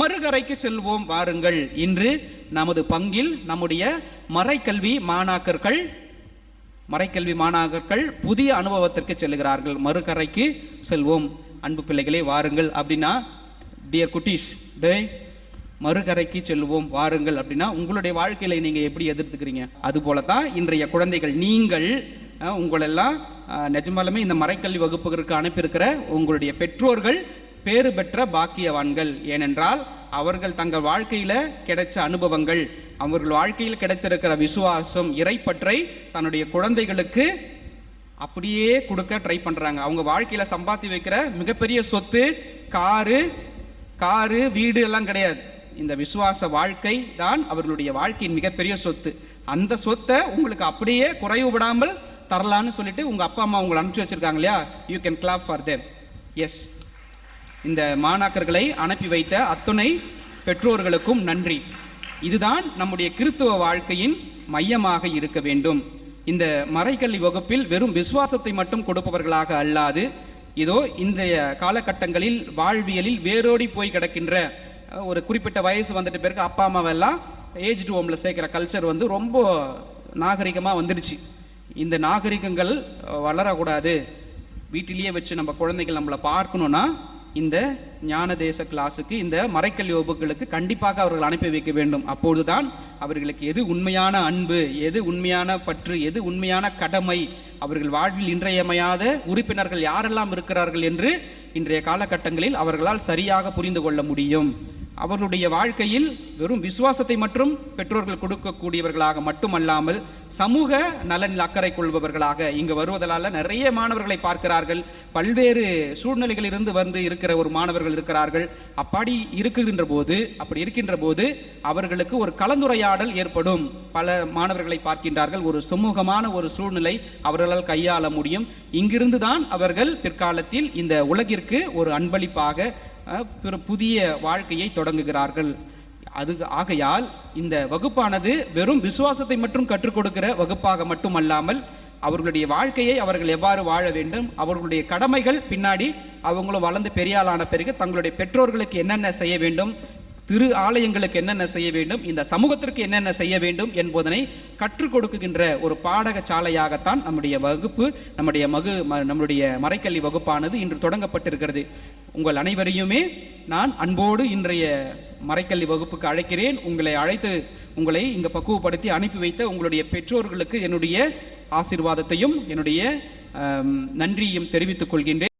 மறுகரைக்கு செல்வோம் வாருங்கள். இன்று நமது பங்கில் நம்முடைய மறைக்கல்வி மாணாக்கர்கள் மறைக்கல்வி மாணாக்கர்கள் புதிய அனுபவத்திற்கு செல்கிறார்கள். மறுகரைக்கு செல்வோம். அன்பு பிள்ளைகளே வாருங்கள். அப்படின்னா டியர் குட்டீஸ் டே மறுகரைக்கு செல்வோம் வாருங்கள். அப்படின்னா உங்களுடைய வாழ்க்கையில நீங்க எப்படி எதிர்த்துக்கிறீங்க? அது போல தான் இன்றைய குழந்தைகள் நீங்கள் உங்களெல்லாம் நிஜமாலுமே இந்த மறைக்கல்வி வகுப்புகளுக்கு அனுப்பியிருக்கிற உங்களுடைய பெற்றோர்கள் பேறு பெற்ற பாக்கியவான்கள். ஏனென்றால் அவர்கள் தங்கள் வாழ்க்கையில் கிடைச்ச அனுபவங்கள் அவர்கள் வாழ்க்கையில் கிடைத்திருக்கிற விசுவாசம் இறைப்பற்றை தன்னுடைய குழந்தைகளுக்கு அப்படியே கொடுக்க ட்ரை பண்ணுறாங்க அவங்க வாழ்க்கையில் சம்பாத்தி வைக்கிற மிகப்பெரிய சொத்து காரு காரு வீடு எல்லாம் கிடையாது. இந்த விசுவாச வாழ்க்கை தான் அவர்களுடைய வாழ்க்கையின் மிகப்பெரிய சொத்து. அந்த சொத்தை உங்களுக்கு அப்படியே குறைவு விடாமல் தரலான்னு சொல்லிட்டு உங்கள் அப்பா அம்மா உங்களை அனுப்பிச்சி வச்சுருக்காங்க இல்லையா? You can clap for them yes இந்த மாணாக்கர்களை அனுப்பி வைத்த அத்துணை பெற்றோர்களுக்கும் நன்றி. இதுதான் நம்முடைய கிறித்துவ வாழ்க்கையின் மையமாக இருக்க வேண்டும். இந்த மறைக்கல்வி வகுப்பில் வெறும் விசுவாசத்தை மட்டும் கொடுப்பவர்களாக அல்லாது இதோ இந்த காலகட்டங்களில் வாழ்வியலில் வேரோடி போய் கிடக்கின்ற ஒரு குறிப்பிட்ட வயசு வந்துட்டு பிறகு அப்பா அம்மாவெல்லாம் ஏஜ் ஹோமில் சேர்க்குற கல்ச்சர் வந்து ரொம்ப நாகரிகமாக வந்துடுச்சு இந்த நாகரிகங்கள் வளரக்கூடாது. வீட்டிலேயே வச்சு நம்ம குழந்தைகள் நம்மளை பார்க்கணுன்னா இந்த ஞானதேச கிளாஸுக்கு இந்த மறைக்கல் யோபுக்களுக்கு கண்டிப்பாக அவர்கள் அனுப்பி வைக்க வேண்டும். அப்பொழுதுதான் அவர்களுக்கு எது உண்மையான அன்பு எது உண்மையான பற்று எது உண்மையான கடமை அவர்கள் வாழ்வில் இன்றையமையாத உறுப்பினர்கள் யாரெல்லாம் இருக்கிறார்கள் என்று இன்றைய காலகட்டங்களில் அவர்களால் சரியாக புரிந்து கொள்ள முடியும். அவர்களுடைய வாழ்க்கையில் வெறும் விசுவாசத்தை மட்டும் பெற்றோர்கள் கொடுக்கக்கூடியவர்களாக மட்டுமல்லாமல் சமூக நலனில் அக்கறை கொள்பவர்களாக இங்கு வருவதால நிறைய மாணவர்களை பார்க்கிறார்கள். பல்வேறு சூழ்நிலைகளிலிருந்து வந்து இருக்கிற ஒரு மாணவர்கள் இருக்கிறார்கள். அப்படி இருக்குகின்ற போது அப்படி இருக்கின்ற போது அவர்களுக்கு ஒரு கலந்துரையாடல் ஏற்படும். பல மாணவர்களை பார்க்கின்றார்கள். ஒரு சுமூகமான ஒரு சூழ்நிலை அவர்களால் கையாள முடியும். இங்கிருந்து தான் அவர்கள் பிற்காலத்தில் இந்த உலகிற்கு ஒரு அன்பளிப்பாக பிற புதிய வாழ்க்கையை தொடங்குகிறார்கள். அது ஆகையால் இந்த வகுப்பானது வெறும் விசுவாசத்தை மட்டும் கற்றுக் கொடுக்கிற வகுப்பாக மட்டுமல்லாமல் அவர்களுடைய வாழ்க்கையை அவர்கள் எவ்வாறு வாழ வேண்டும் அவர்களுடைய கடமைகள் பின்னாடி அவங்களும் வளர்ந்து பெரியாளான பிறகு தங்களுடைய பெற்றோர்களுக்கு என்னென்ன செய்ய வேண்டும் திரு ஆலயங்களுக்கு என்னென்ன செய்ய வேண்டும் இந்த சமூகத்திற்கு என்னென்ன செய்ய வேண்டும் என்பதனை கற்றுக் கொடுக்குகின்ற ஒரு பாடக சாலையாகத்தான் நம்முடைய வகுப்பு நம்முடைய மகு ம- நம்முடைய மறைக்கல்வி வகுப்பானது இன்று தொடங்கப்பட்டிருக்கிறது. உங்கள் அனைவரையுமே நான் அன்போடு இன்றைய மறைக்கல்வி வகுப்புக்கு அழைக்கிறேன். உங்களை அழைத்து உங்களை இங்கே பக்குவப்படுத்தி அனுப்பி வைத்த உங்களுடைய பெற்றோர்களுக்கு என்னுடைய ஆசீர்வாதத்தையும் என்னுடைய நன்றியையும் நன்றியும் தெரிவித்துக் கொள்கின்றேன்.